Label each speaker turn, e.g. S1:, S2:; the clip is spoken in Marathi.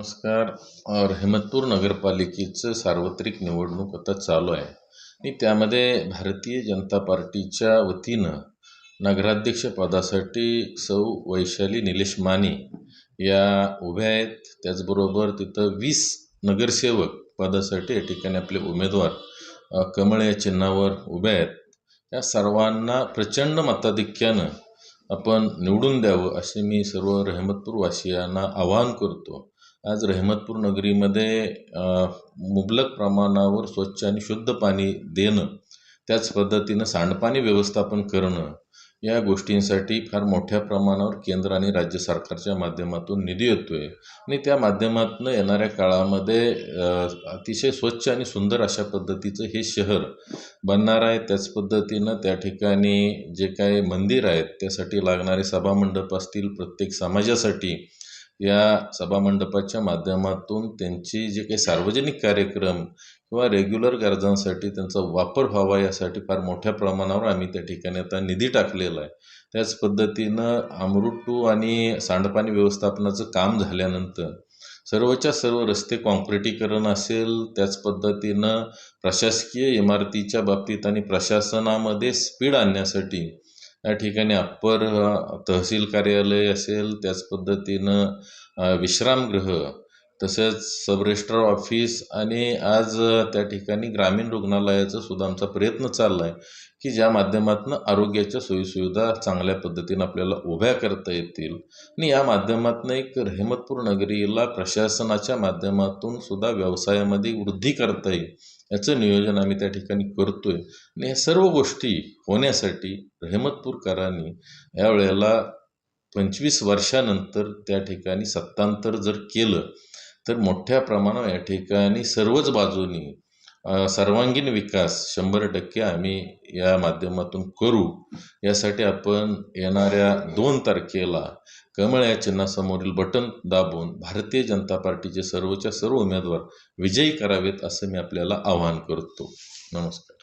S1: नमस्कार. रहमतपूर नगरपालिकेचं सार्वत्रिक निवडणूक आता चालू आहे. आणि त्यामध्ये भारतीय जनता पार्टीच्या वतीनं नगराध्यक्षपदासाठी सौ वैशाली निलेश माने या उभ्या आहेत. त्याचबरोबर तिथं वीस नगरसेवक पदासाठी या ठिकाणी आपले उमेदवार कमळ या चिन्हावर उभ्या आहेत. या सर्वांना प्रचंड मताधिक्यानं आपण निवडून द्यावं असे मी सर्व रहमतपूर वासियांना आवाहन करतो. आज रहमतपूर नगरीमध्ये मुबलक प्रमाणावर स्वच्छ आणि शुद्ध पाणी देणं त्याच पद्धतीनं सांडपाणी व्यवस्थापन करणं या गोष्टींसाठी फार मोठ्या प्रमाणावर केंद्र आणि राज्य सरकारच्या माध्यमातून निधी येतो आहे आणि त्या माध्यमातून येणाऱ्या काळामध्ये अतिशय स्वच्छ आणि सुंदर अशा पद्धतीचं हे शहर बनणार आहे. त्याच पद्धतीनं त्या ठिकाणी जे काही मंदिर आहेत त्यासाठी लागणारे सभामंडप असतील प्रत्येक समाजासाठी या सभामंडपाच्या माध्यमातून त्यांची जे काही सार्वजनिक कार्यक्रम किंवा रेग्युलर गरजांसाठी त्यांचा वापर व्हावा यासाठी फार मोठ्या प्रमाणावर आम्ही त्या ठिकाणी आता निधी टाकलेला आहे. त्याच पद्धतीनं अमृतू आणि सांडपाणी व्यवस्थापनाचं काम झाल्यानंतर सर्वच्या सर्व रस्ते काँक्रिटीकरण असेल त्याच पद्धतीनं प्रशासकीय इमारतीच्या बाबतीत आणि प्रशासनामध्ये स्पीड आणण्यासाठी या ठिकाणी अप्पर तहसील कार्यालय असेल त्याच पद्धतीनं विश्रामगृह तसेच सबरेजिस्ट्रार ऑफिस आणि आज त्या ठिकाणी ग्रामीण रुग्णालयाचा सुद्धा आमचा प्रयत्न चालला आहे की ज्या माध्यमातून आरोग्याच्या सोयीसुविधा चांगल्या पद्धतीनं आपल्याला उभ्या करता येतील. आणि या माध्यमातून एक रहमतपूर नगरीला प्रशासनाच्या माध्यमातून सुद्धा व्यवसायामध्ये वृद्धी करता येईल याचं नियोजन आम्ही त्या ठिकाणी करतोय. आणि या सर्व गोष्टी होण्यासाठी रहमतपूरकरांनी यावेळेला पंचवीस वर्षानंतर त्या ठिकाणी सत्तांतर जर केलं तर मोठ्या प्रमाणावर या ठिकाणी सर्वच बाजूनी सर्वांगीण विकास शंभर टक्के आम्ही या माध्यमातून करू. यासाठी आपण येणाऱ्या दोन तारखेला कमळ या चिन्हासमोरील बटन दाबून भारतीय जनता पार्टीचे सर्वच्या सर्व उमेदवार विजयी करावेत असं मी आपल्याला आवाहन करतो. नमस्कार.